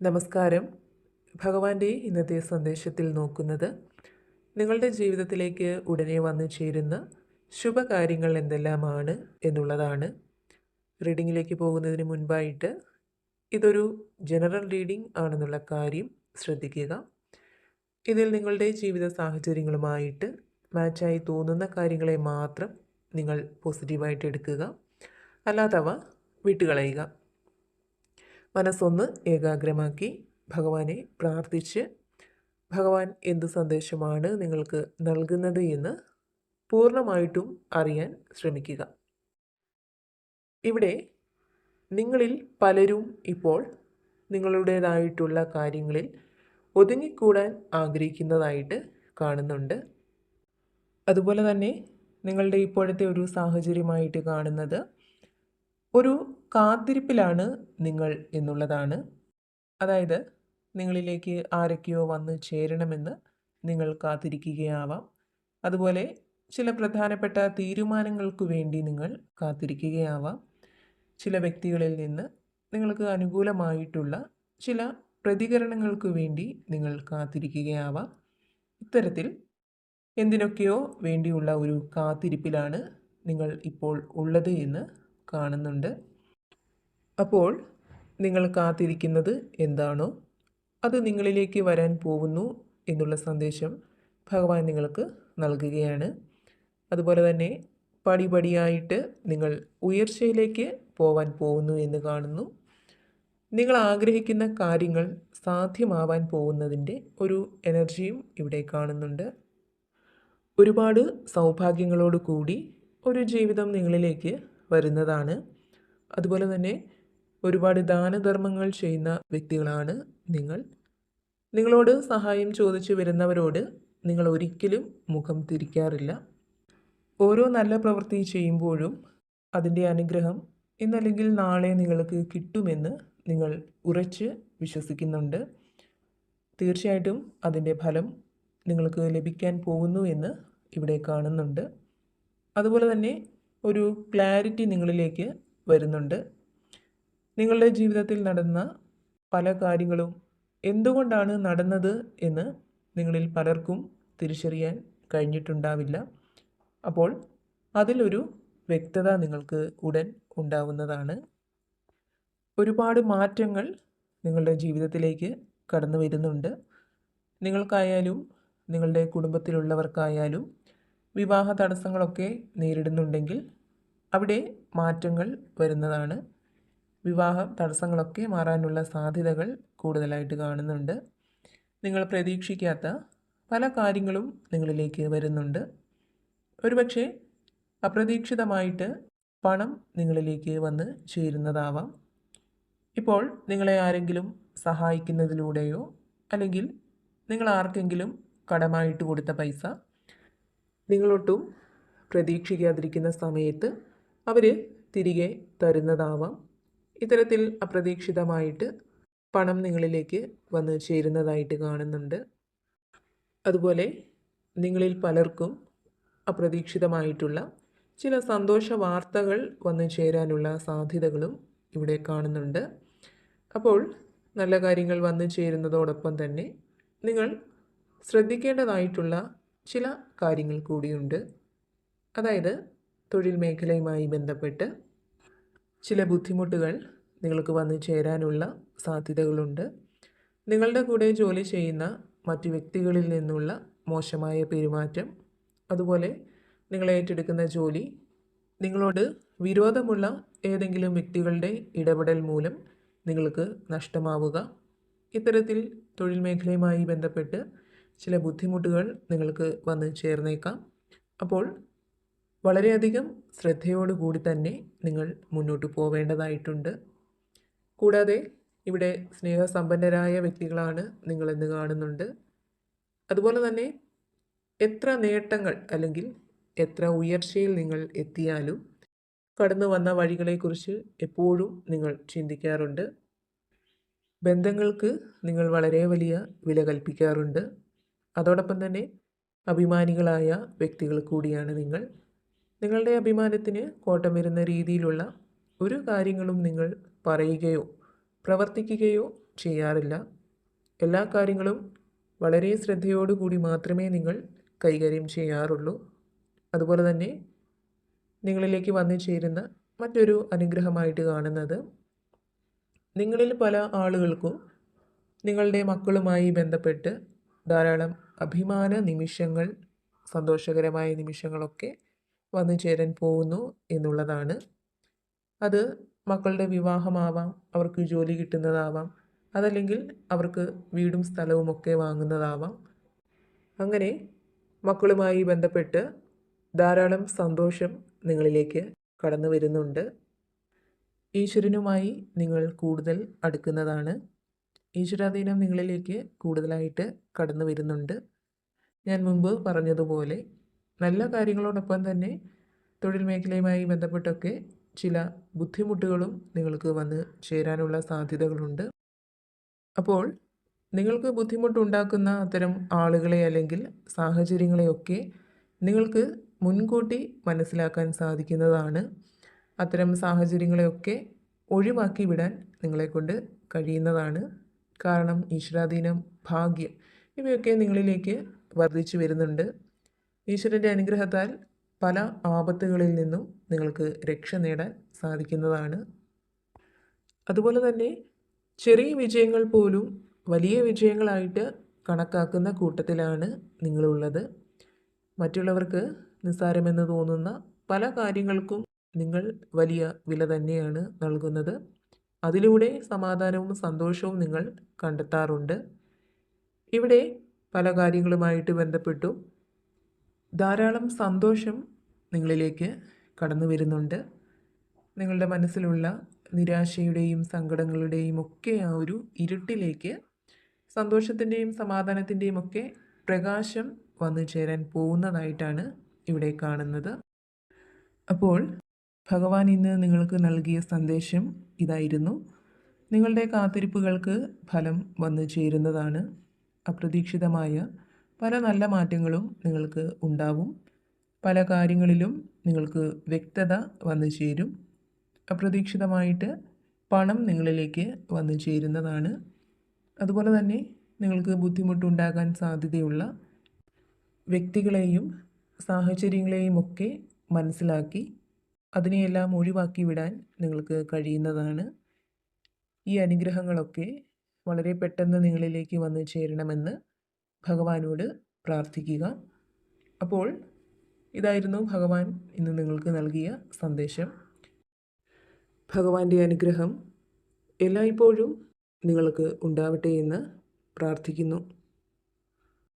നമസ്കാരം. ഭഗവാന്റെ ഇന്നത്തെ സന്ദേശത്തിൽ നോക്കുന്നത് നിങ്ങളുടെ ജീവിതത്തിലേക്ക് ഉടനെ വന്നു ചേരുന്ന ശുഭകാര്യങ്ങൾ എന്തെല്ലാമാണ് എന്നുള്ളതാണ്. റീഡിങ്ങിലേക്ക് പോകുന്നതിന് മുൻപായിട്ട് ഇതൊരു ജനറൽ റീഡിംഗ് ആണെന്നുള്ള കാര്യം ശ്രദ്ധിക്കുക. ഇതിൽ നിങ്ങളുടെ ജീവിത സാഹചര്യങ്ങളുമായിട്ട് മാച്ചായി തോന്നുന്ന കാര്യങ്ങളെ മാത്രം നിങ്ങൾ പോസിറ്റീവായിട്ട് എടുക്കുക. അല്ലാത്തവ വിട്ടുകളയുക. മനസ്സൊന്ന് ഏകാഗ്രമാക്കി ഭഗവാനെ പ്രാർത്ഥിച്ച് ഭഗവാൻ എന്ത് സന്ദേശമാണ് നിങ്ങൾക്ക് നൽകുന്നത് എന്ന് പൂർണമായിട്ടും അറിയാൻ ശ്രമിക്കുക. ഇവിടെ നിങ്ങളിൽ പലരും ഇപ്പോൾ നിങ്ങളുടേതായിട്ടുള്ള കാര്യങ്ങളിൽ ഒതുങ്ങിക്കൂടാൻ ആഗ്രഹിക്കുന്നതായിട്ട് കാണുന്നുണ്ട്. അതുപോലെ തന്നെ നിങ്ങളുടെ ഇപ്പോഴത്തെ ഒരു സാഹചര്യമായിട്ട് കാണുന്നത് ഒരു കാത്തിരിപ്പിലാണ് നിങ്ങൾ എന്നുള്ളതാണ്. അതായത് നിങ്ങളിലേക്ക് ആരൊക്കെയോ വന്ന് ചേരണമെന്ന് നിങ്ങൾ കാത്തിരിക്കുകയാവാം. അതുപോലെ ചില പ്രധാനപ്പെട്ട തീരുമാനങ്ങൾക്ക് വേണ്ടി നിങ്ങൾ കാത്തിരിക്കുകയാവാം. ചില വ്യക്തികളിൽ നിന്ന് നിങ്ങൾക്ക് അനുകൂലമായിട്ടുള്ള ചില പ്രതികരണങ്ങൾക്ക് വേണ്ടി നിങ്ങൾ കാത്തിരിക്കുകയാവാം. ഇത്തരത്തിൽ എന്തിനൊക്കെയോ വേണ്ടിയുള്ള ഒരു കാത്തിരിപ്പിലാണ് നിങ്ങൾ ഇപ്പോൾ ഉള്ളത് എന്ന് കാണുന്നുണ്ട്. അപ്പോൾ നിങ്ങൾ കാത്തിരിക്കുന്നത് എന്താണോ അത് നിങ്ങളിലേക്ക് വരാൻ പോകുന്നു എന്നുള്ള സന്ദേശം ഭഗവാൻ നിങ്ങൾക്ക് നൽകുകയാണ്. അതുപോലെ തന്നെ പടിപടിയായിട്ട് നിങ്ങൾ ഉയർച്ചയിലേക്ക് പോവാൻ പോകുന്നു എന്ന് കാണുന്നു. നിങ്ങൾ ആഗ്രഹിക്കുന്ന കാര്യങ്ങൾ സാധ്യമാവാൻ പോകുന്നതിന്റെ ഒരു എനർജിയും ഇവിടെ കാണുന്നുണ്ട്. ഒരുപാട് സൗഭാഗ്യങ്ങളോട് കൂടി ഒരു ജീവിതം നിങ്ങളിലേക്ക് വരുന്നതാണ്. അതുപോലെ തന്നെ ഒരുപാട് ദാനധർമ്മങ്ങൾ ചെയ്യുന്ന വ്യക്തികളാണ് നിങ്ങൾ. നിങ്ങളോട് സഹായം ചോദിച്ചു വരുന്നവരോട് നിങ്ങൾ ഒരിക്കലും മുഖം തിരിക്കാറില്ല. ഓരോ നല്ല പ്രവൃത്തി ചെയ്യുമ്പോഴും അതിന്റെ അനുഗ്രഹം ഇന്നല്ലെങ്കിൽ നാളെ നിങ്ങൾക്ക് കിട്ടുമെന്ന് നിങ്ങൾ ഉറച്ച് വിശ്വസിക്കുന്നുണ്ട്. തീർച്ചയായിട്ടും അതിന്റെ ഫലം നിങ്ങൾക്ക് ലഭിക്കാൻ പോകുന്നു എന്ന് ഇവിടെ കാണുന്നുണ്ട്. അതുപോലെ തന്നെ ഒരു ക്ലാരിറ്റി നിങ്ങളിലേക്ക് വരുന്നുണ്ട്. നിങ്ങളുടെ ജീവിതത്തിൽ നടന്ന പല കാര്യങ്ങളും എന്തുകൊണ്ടാണ് നടന്നത് എന്ന് നിങ്ങളിൽ പലർക്കും തിരിച്ചറിയാൻ കഴിഞ്ഞിട്ടുണ്ടാവില്ല. അപ്പോൾ അതിലൊരു വ്യക്തത നിങ്ങൾക്ക് ഉടൻ ഉണ്ടാവുന്നതാണ്. ഒരുപാട് മാറ്റങ്ങൾ നിങ്ങളുടെ ജീവിതത്തിലേക്ക് കടന്നു വരുന്നുണ്ട്. നിങ്ങൾക്കായാലും നിങ്ങളുടെ കുടുംബത്തിലുള്ളവർക്കായാലും വിവാഹ തടസ്സങ്ങളൊക്കെ നേരിടുന്നുണ്ടെങ്കിൽ അവിടെ മാറ്റങ്ങൾ വരുന്നതാണ്. വിവാഹ തടസ്സങ്ങളൊക്കെ മാറാനുള്ള സാധ്യതകൾ കൂടുതലായിട്ട് കാണുന്നുണ്ട്. നിങ്ങൾ പ്രതീക്ഷിക്കാത്ത പല കാര്യങ്ങളും നിങ്ങളിലേക്ക് വരുന്നുണ്ട്. ഒരുപക്ഷെ അപ്രതീക്ഷിതമായിട്ട് പണം നിങ്ങളിലേക്ക് വന്ന് ചേരുന്നതാവാം. ഇപ്പോൾ നിങ്ങളെ ആരെങ്കിലും സഹായിക്കുന്നതിലൂടെയോ അല്ലെങ്കിൽ നിങ്ങൾ ആർക്കെങ്കിലും കടമായിട്ട് കൊടുത്ത പൈസ നിങ്ങളൊട്ടും പ്രതീക്ഷിക്കാതിരിക്കുന്ന സമയത്ത് അവർ തിരികെ തരുന്നതാവാം. ഇത്തരത്തിൽ അപ്രതീക്ഷിതമായിട്ട് പണം നിങ്ങളിലേക്ക് വന്ന് ചേരുന്നതായിട്ട് കാണുന്നുണ്ട്. അതുപോലെ നിങ്ങളിൽ പലർക്കും അപ്രതീക്ഷിതമായിട്ടുള്ള ചില സന്തോഷ വാർത്തകൾ വന്നു ചേരാനുള്ള സാധ്യതകളും ഇവിടെ കാണുന്നുണ്ട്. അപ്പോൾ നല്ല കാര്യങ്ങൾ വന്നു ചേരുന്നതോടൊപ്പം തന്നെ നിങ്ങൾ ശ്രദ്ധിക്കേണ്ടതായിട്ടുള്ള ചില കാര്യങ്ങൾ കൂടിയുണ്ട്. അതായത് തൊഴിൽ മേഖലയുമായി ബന്ധപ്പെട്ട് ചില ബുദ്ധിമുട്ടുകൾ നിങ്ങൾക്ക് വന്നു ചേരാനുള്ള സാധ്യതകളുണ്ട്. നിങ്ങളുടെ കൂടെ ജോലി ചെയ്യുന്ന മറ്റു വ്യക്തികളിൽ നിന്നുള്ള മോശമായ പെരുമാറ്റം അതുപോലെ നിങ്ങൾ ഏറ്റെടുക്കുന്ന ജോലി നിങ്ങളോട് വിരോധമുള്ള ഏതെങ്കിലും വ്യക്തികളുടെ ഇടപെടൽ മൂലം നിങ്ങൾക്ക് നഷ്ടമാവുക. ഇത്തരത്തിൽ തൊഴിൽ മേഖലയുമായി ബന്ധപ്പെട്ട് ചില ബുദ്ധിമുട്ടുകൾ നിങ്ങൾക്ക് വന്ന് ചേർന്നേക്കാം. അപ്പോൾ വളരെയധികം ശ്രദ്ധയോടുകൂടി തന്നെ നിങ്ങൾ മുന്നോട്ട് പോവേണ്ടതായിട്ടുണ്ട്. കൂടാതെ ഇവിടെ സ്നേഹസമ്പന്നരായ വ്യക്തികളാണ് നിങ്ങളെന്ന് കാണുന്നുണ്ട്. അതുപോലെ തന്നെ എത്ര നേട്ടങ്ങൾ അല്ലെങ്കിൽ എത്ര ഉയർച്ചയിൽ നിങ്ങൾ എത്തിയാലും കടന്നു വന്ന വഴികളെക്കുറിച്ച് എപ്പോഴും നിങ്ങൾ ചിന്തിക്കാറുണ്ട്. ബന്ധങ്ങൾക്ക് നിങ്ങൾ വളരെ വലിയ വില കൽപ്പിക്കാറുണ്ട്. അതോടൊപ്പം തന്നെ അഭിമാനികളായ വ്യക്തികൾ കൂടിയാണ് നിങ്ങൾ. നിങ്ങളുടെ അഭിമാനത്തിന് കോട്ടം വരുന്ന രീതിയിലുള്ള ഒരു കാര്യങ്ങളും നിങ്ങൾ പറയുകയോ പ്രവർത്തിക്കുകയോ ചെയ്യാറില്ല. എല്ലാ കാര്യങ്ങളും വളരെ ശ്രദ്ധയോടുകൂടി മാത്രമേ നിങ്ങൾ കൈകാര്യം ചെയ്യാറുള്ളൂ. അതുപോലെ തന്നെ നിങ്ങളിലേക്ക് വന്നു ചേരുന്ന മറ്റൊരു അനുഗ്രഹമായിട്ട് കാണുന്നത് നിങ്ങളിൽ പല ആളുകൾക്കും നിങ്ങളുടെ മക്കളുമായി ബന്ധപ്പെട്ട് ധാരാളം അഭിമാന നിമിഷങ്ങൾ സന്തോഷകരമായ നിമിഷങ്ങളൊക്കെ വന്നു ചേരാൻ പോകുന്നു എന്നുള്ളതാണ്. അത് മക്കളുടെ വിവാഹമാവാം അവർക്ക് ജോലി കിട്ടുന്നതാവാം അതല്ലെങ്കിൽ അവർക്ക് വീടും സ്ഥലവും ഒക്കെ വാങ്ങുന്നതാവാം. അങ്ങനെ മക്കളുമായി ബന്ധപ്പെട്ട് ധാരാളം സന്തോഷം നിങ്ങളിലേക്ക് കടന്നു വരുന്നുണ്ട്. ഈശ്വരനുമായി നിങ്ങൾ കൂടുതൽ അടുക്കുന്നതാണ്. ഈശ്വരാധീനം നിങ്ങളിലേക്ക് കൂടുതലായിട്ട് കടന്നു വരുന്നുണ്ട്. ഞാൻ മുമ്പ് പറഞ്ഞതുപോലെ നല്ല കാര്യങ്ങളോടൊപ്പം തന്നെ തൊഴിൽ മേഖലയുമായി ബന്ധപ്പെട്ടൊക്കെ ചില ബുദ്ധിമുട്ടുകളും നിങ്ങൾക്ക് വന്ന് ചേരാനുള്ള സാധ്യതകളുണ്ട്. അപ്പോൾ നിങ്ങൾക്ക് ബുദ്ധിമുട്ടുണ്ടാക്കുന്ന അത്തരം ആളുകളെ അല്ലെങ്കിൽ സാഹചര്യങ്ങളെയൊക്കെ നിങ്ങൾക്ക് മുൻകൂട്ടി മനസ്സിലാക്കാൻ സാധിക്കുന്നതാണ്. അത്തരം സാഹചര്യങ്ങളെയൊക്കെ ഒഴിവാക്കി വിടാൻ നിങ്ങളെക്കൊണ്ട് കഴിയുന്നതാണ്. കാരണം ഈശ്വരാധീനം ഭാഗ്യം ഇവയൊക്കെ നിങ്ങളിലേക്ക് വർദ്ധിച്ചു വരുന്നുണ്ട്. ഈശ്വരന്റെ അനുഗ്രഹത്താൽ പല ആപത്തുകളിൽ നിന്നും നിങ്ങൾക്ക് രക്ഷ നേടാൻ സാധിക്കുന്നതാണ്. അതുപോലെ തന്നെ ചെറിയ വിജയങ്ങൾ പോലും വലിയ വിജയങ്ങളായിട്ട് കണക്കാക്കുന്ന കൂട്ടത്തിലാണ് നിങ്ങളുള്ളത്. മറ്റുള്ളവർക്ക് നിസ്സാരമെന്ന് തോന്നുന്ന പല കാര്യങ്ങൾക്കും നിങ്ങൾ വലിയ വില തന്നെയാണ് നൽകുന്നത്. അതിലൂടെ സമാധാനവും സന്തോഷവും നിങ്ങൾ കണ്ടെത്താറുണ്ട്. ഇവിടെ പല കാര്യങ്ങളുമായിട്ട് ബന്ധപ്പെട്ടു. ധാരാളം സന്തോഷം നിങ്ങളിലേക്ക് കടന്നു വരുന്നുണ്ട്. നിങ്ങളുടെ മനസ്സിലുള്ള നിരാശയുടെയും സങ്കടങ്ങളുടെയും ഒക്കെ ആ ഒരു ഇരുട്ടിലേക്ക് സന്തോഷത്തിന്റെയും സമാധാനത്തിന്റെയും ഒക്കെ പ്രകാശം വന്നു ചേരാൻ പോകുന്നതായിട്ടാണ് ഇവിടെ കാണുന്നത്. അപ്പോൾ ഭഗവാൻ ഇന്ന് നിങ്ങൾക്ക് നൽകിയ സന്ദേശം ഇതായിരുന്നു. നിങ്ങളുടെ കാത്തിരിപ്പുകൾക്ക് ഫലം വന്നു ചേരുന്നതാണ് അപ്രതീക്ഷിതമായ പല നല്ല മാറ്റങ്ങളും നിങ്ങൾക്ക് ഉണ്ടാവും. പല കാര്യങ്ങളിലും നിങ്ങൾക്ക് വ്യക്തത വന്നു ചേരും. അപ്രതീക്ഷിതമായിട്ട് പണം നിങ്ങളിലേക്ക് വന്നു ചേരുന്നതാണ്. അതുപോലെ തന്നെ നിങ്ങൾക്ക് ബുദ്ധിമുട്ടുണ്ടാകാൻ സാധ്യതയുള്ള വ്യക്തികളെയും സാഹചര്യങ്ങളെയും ഒക്കെ മനസ്സിലാക്കി അതിനെയെല്ലാം ഒഴിവാക്കി വിടാൻ നിങ്ങൾക്ക് കഴിയുന്നതാണ്. ഈ അനുഗ്രഹങ്ങളൊക്കെ വളരെ പെട്ടെന്ന് നിങ്ങളിലേക്ക് വന്നു ചേരണമെന്ന് ഭഗവാനോട് പ്രാർത്ഥിക്കുക. അപ്പോൾ ഇതായിരുന്നു ഭഗവാൻ ഇന്ന് നിങ്ങൾക്ക് നൽകിയ സന്ദേശം. ഭഗവാന്റെ അനുഗ്രഹം എല്ലായ്പ്പോഴും നിങ്ങൾക്ക് ഉണ്ടാവട്ടെ എന്ന് പ്രാർത്ഥിക്കുന്നു.